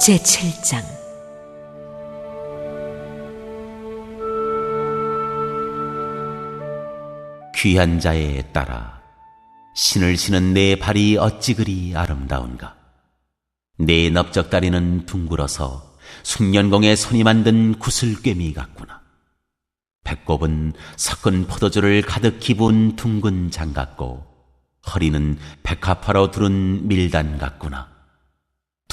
제7장 귀한 자에 따라 신을 신은 내 발이 어찌 그리 아름다운가. 내 넓적다리는 둥글어서 숙련공의 손이 만든 구슬꿰미 같구나. 배꼽은 섞은 포도주를 가득히 부은 둥근 장 같고 허리는 백합화로 두른 밀단 같구나.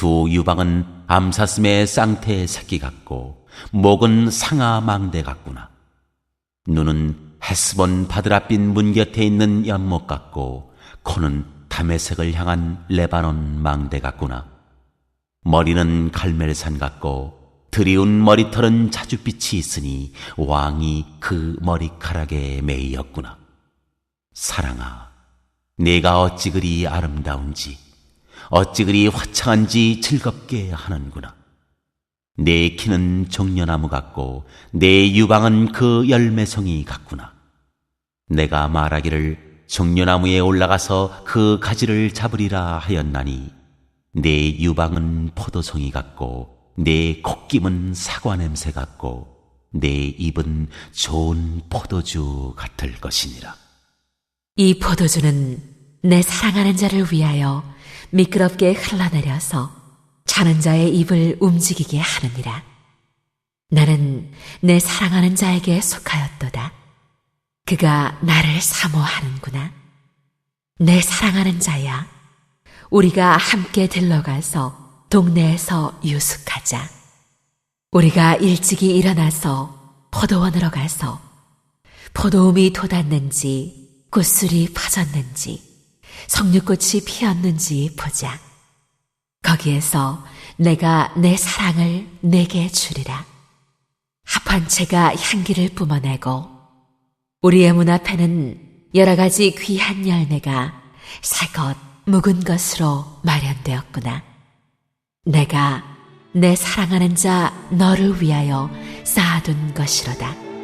두 유방은 암사슴의 쌍태 새끼 같고 목은 상아 망대 같구나. 눈은 헤스본 바드라빛 문 곁에 있는 연못 같고 코는 담의색을 향한 레바논 망대 같구나. 머리는 갈멜산 같고 드리운 머리털은 자줏빛이 있으니 왕이 그 머리카락에 매이었구나. 사랑아, 내가 어찌 그리 아름다운지, 어찌 그리 화창한지 즐겁게 하는구나. 내 키는 종려나무 같고 내 유방은 그 열매송이 같구나. 내가 말하기를 종려나무에 올라가서 그 가지를 잡으리라 하였나니 내 유방은 포도송이 같고 내 콧김은 사과 냄새 같고 내 입은 좋은 포도주 같을 것이니라. 이 포도주는 내 사랑하는 자를 위하여 미끄럽게 흘러내려서 자는 자의 입을 움직이게 하느니라. 나는 내 사랑하는 자에게 속하였도다. 그가 나를 사모하는구나. 내 사랑하는 자야. 우리가 함께 들러가서 동네에서 유숙하자. 우리가 일찍이 일어나서 포도원으로 가서 포도움이 돋았는지 꽃술이 퍼졌는지 석류꽃이 피었는지 보자. 거기에서 내가 내 사랑을 내게 주리라. 합한 채가 향기를 뿜어내고 우리의 문 앞에는 여러 가지 귀한 열매가 새것 묵은 것으로 마련되었구나. 내가 내 사랑하는 자 너를 위하여 쌓아둔 것이로다.